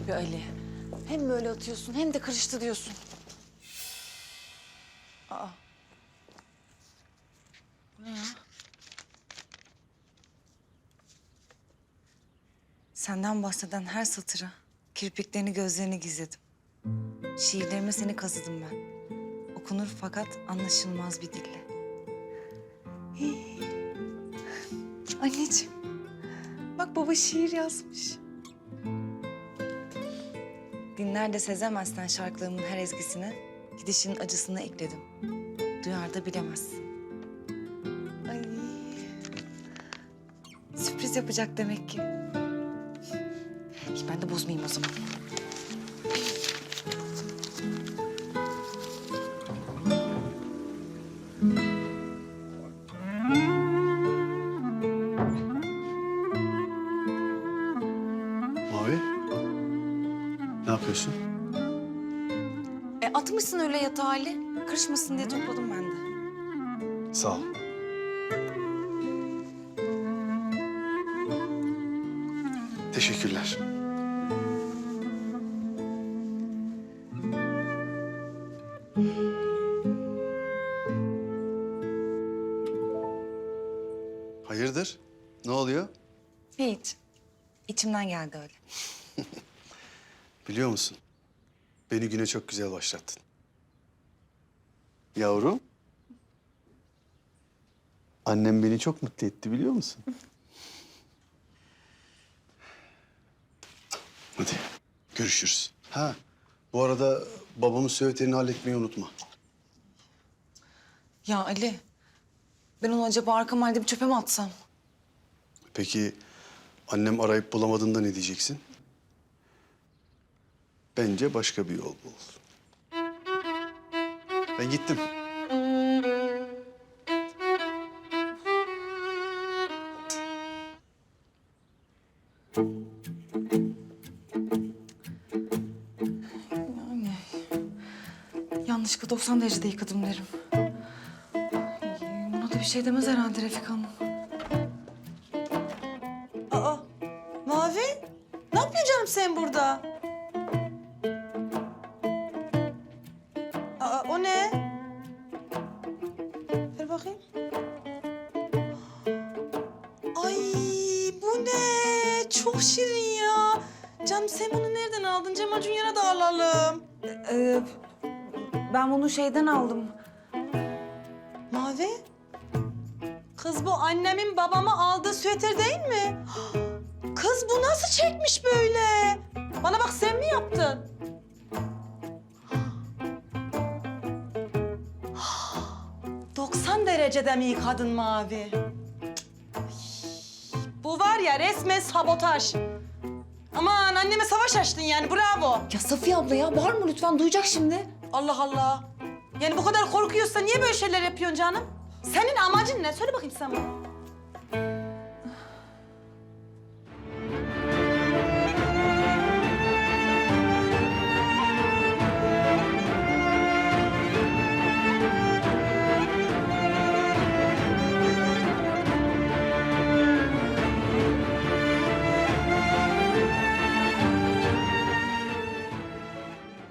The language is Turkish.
Vay be Ali. Hem böyle atıyorsun hem de kırıştı diyorsun. Aa. Bu ne ya? Senden bahseden her satıra kirpiklerini gözlerini gizledim. Şiirlerime seni kazıdım ben. Okunur fakat anlaşılmaz bir dille. Anneciğim, bak baba şiir yazmış. Dinler de sezemezsen şarkılarımın her ezgisine, gidişinin acısını ekledim. Duyar da bilemezsin. Ay. Sürpriz yapacak demek ki. Ben de bozmayayım o zaman. Yapıyorsun? E atmışsın öyle yatağa Ali. Kırışmasın diye topladım ben de. Sağ ol. Teşekkürler. Hayırdır? Ne oluyor? Hiç. İçimden geldi öyle. Biliyor musun? Beni güne çok güzel başlattın. Yavrum. Annem beni çok mutlu etti biliyor musun? Hadi görüşürüz. Ha bu arada babamın süveterini halletmeyi unutma. Ya Ali, ben onu acaba arka mahallede bir çöpe mi atsam? Peki annem arayıp bulamadığında ne diyeceksin? Bence başka bir yol bul. Ben gittim. Yani yanlışlıkla 90 derecede yıkadım derim. Buna da bir şey demez herhalde Refika Hanım. Aa, Mavi? Ne yapıyorsun canım sen burada? Bakayım. Ay, bu ne? Çok şirin ya. Canım sen bunu nereden aldın? Cemal Junior'a da alalım. Ee, ben bunu şeyden aldım. Mavi? Kız bu annemin babama aldığı süveter değil mi? Kız bu nasıl çekmiş böyle? Bana bak sen mi yaptın? ...90 derecede mi yıkadın Mavi? Ay, Bu var ya resmen sabotaj. Aman anneme savaş açtın yani bravo. Ya Safiye abla ya var mı lütfen duyacak şimdi. Allah Allah. Yani bu kadar korkuyorsa niye böyle şeyler yapıyorsun canım? Senin amacın ne? Söyle bakayım sen bana.